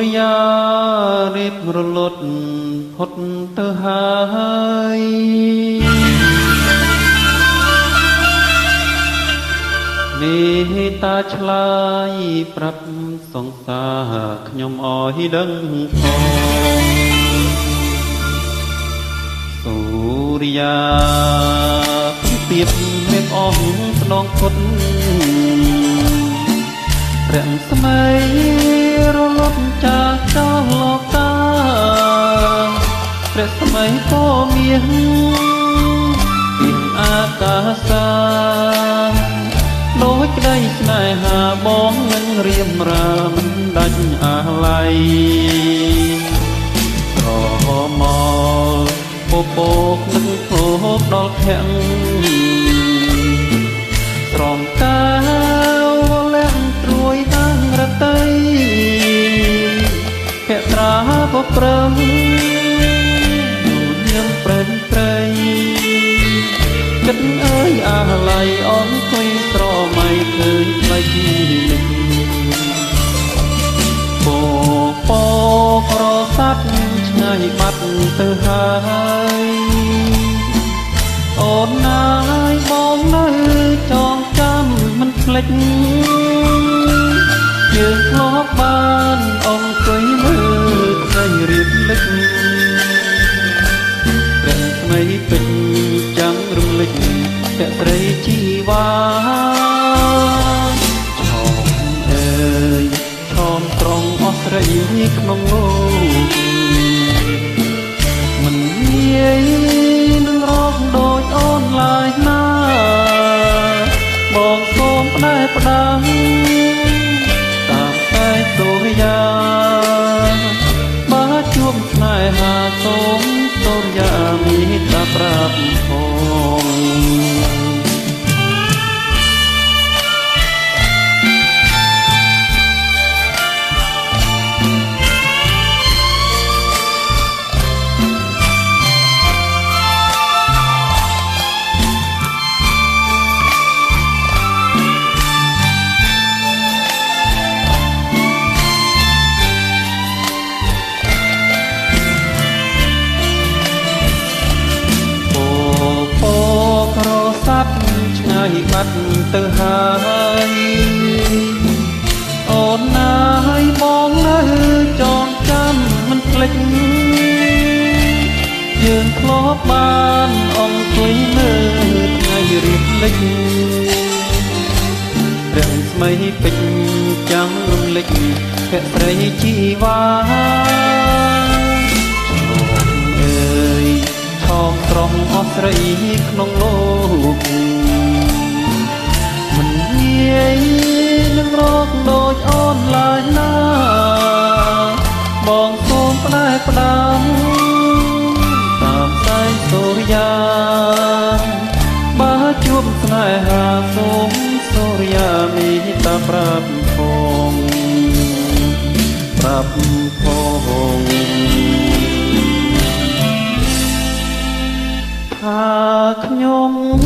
រិយារៀបរលត់ផុតទៅហើយនេះតាឆ្លើយប្រាប់សង្សារខ្ញុំអោយដឹងផងសូរិយាពីបមេឃអស់ស្នងផុតរាំងស្មៃ ព្រះស្មៃក៏មានពីអាកាសាដូចក្តីស្នេហាបងនឹងរៀមរាមដាច់អាឡ័យក្រហមមកពពកនឹងភពដល់ខំត្រង់កាវលាក់ត្រួយតាំងរតីភក្ត្រាក៏ប្រឹង គិតអើយអាឡ័យអនគុយស្រមៃឃើញផ្លេចនេះពពក្រស័តឆ្ងាយបាត់ទៅហើយអូនណាយបងនៅចងចាំមិនភ្លេចយើងធ្លាប់បាន ភក្ត្រីជីវ៉ាឆោមអើយឆោមត្រង់អស់ស្រីក្នុងលោកមិនងាយនឹងរកដូចអូនឡើយណាបងសូមផ្ដែផ្ដាំតាមតែសូរិយាបើជួបស្នេហាសូមសូរិយាមីតាប្រាប់ផង យបាត់ទៅហើយអូនណាយបងនៅចងចាំមិនភ្លេចយើងធ្លាប់បានអង្គុយមើលថ្ងៃរៀបលិចរាំងស្មីពេជ្រចាំងរំលេចភក្ត្រីជីវ៉ាអើយឆោមត្រង់អស់ស្រីក្នុងលោក ចអូនឡើយណាបងសូមផ្ដែផ្ដាំតាមសែងសូរិយាបើជួបស្នេហាសូមសូរិយាមីតាប្រាប់ផងប្រាប់ផងថាខ្ញុំនៅ